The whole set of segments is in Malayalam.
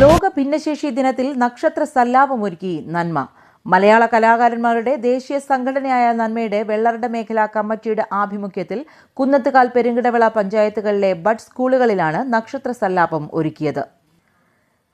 ലോക ഭിന്നശേഷി ദിനത്തിൽ നക്ഷത്ര സല്ലാപമൊരുക്കി നന്മ. മലയാള കലാകാരന്മാരുടെ ദേശീയ സംഘടനയായ നന്മയുടെ വെള്ളറട മേഖലാ കമ്മിറ്റിയുടെ ആഭിമുഖ്യത്തിൽ കുന്നത്തുകാൽ പെരുങ്കിടവിള പഞ്ചായത്തുകളിലെ ബഡ് സ്കൂളുകളിലാണ് നക്ഷത്ര സല്ലാപം ഒരുക്കിയത്.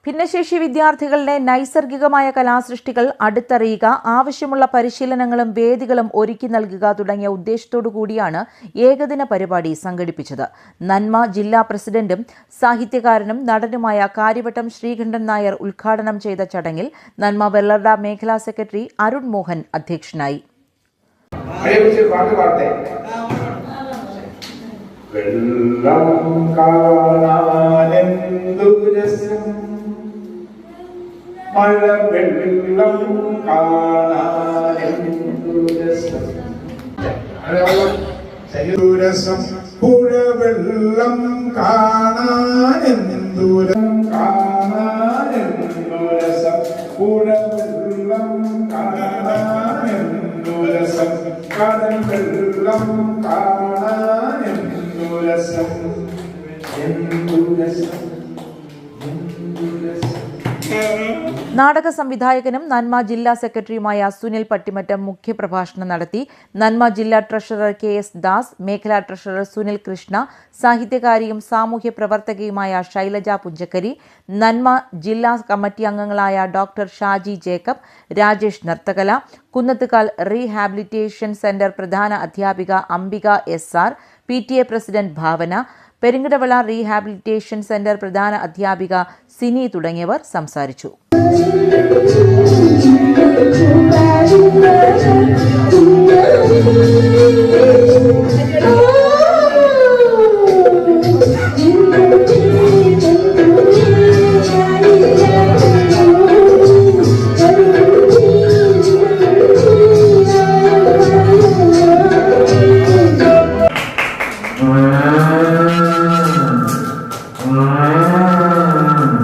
ഭിന്നശേഷി വിദ്യാർത്ഥികളുടെ നൈസർഗികമായ കലാസൃഷ്ടികൾ അടുത്തറിയുക ആവശ്യമുള്ള പരിശീലനങ്ങളും വേദികളും ഒരുക്കി നൽകുക തുടങ്ങിയ ഉദ്ദേശത്തോടു കൂടിയാണ് ഏകദിന പരിപാടി സംഘടിപ്പിച്ചത്. നന്മ ജില്ലാ പ്രസിഡന്റും സാഹിത്യകാരനും നടനുമായ കാര്യവട്ടം ശ്രീകണ്ഠൻ നായർ ഉദ്ഘാടനം ചെയ്ത ചടങ്ങിൽ നന്മ വെള്ളറ മേഖലാ സെക്രട്ടറി അരുൺ മോഹൻ അധ്യക്ഷനായി. വെള്ളം മഴ വെള്ളം കാണാനെന്തൂരസം? രസം പുഴ വെള്ളം കാണാനെന്തുരം കാണാനെന്തു രസം പുഴ വെള്ളം കാണാനെന്തു കടൽ വെള്ളം കാണാനെന്തു രസം നാടക സംവിധായകനും നന്മ ജില്ലാ സെക്രട്ടറിയുമായ സുനിൽ പട്ടിമറ്റം മുഖ്യപ്രഭാഷണം നടത്തി. നന്മ ജില്ലാ ട്രഷറർ കെ എസ് ദാസ് മേഖലാ ട്രഷറർ സുനിൽ കൃഷ്ണ സാഹിത്യകാരിയും സാമൂഹ്യ പ്രവർത്തകയുമായ ശൈലജ പുഞ്ചക്കരി നന്മ ജില്ലാ കമ്മിറ്റി അംഗങ്ങളായ ഡോക്ടർ ഷാജി ജേക്കബ് രാജേഷ് നർത്തകല കുന്നത്തുകാൽ റീഹാബിലിറ്റേഷൻ സെന്റർ പ്രധാന അധ്യാപിക Ambika S R P T A president Bhavana Perinkadavila rehabilitation centre പ്രധാന അധ്യാപിക സിനി തുടങ്ങിയവർ സംസാരിച്ചു. Ah.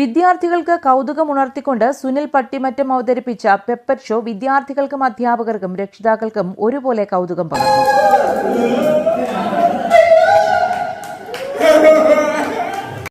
വിദ്യാർത്ഥികൾക്ക് കൗതുകമുണർത്തിക്കൊണ്ട് സുനിൽ പട്ടിമറ്റം അവതരിപ്പിച്ച പെപ്പർ ഷോ വിദ്യാർത്ഥികൾക്കും അധ്യാപകർക്കും രക്ഷിതാക്കൾക്കും ഒരുപോലെ കൗതുകം പകർന്നു.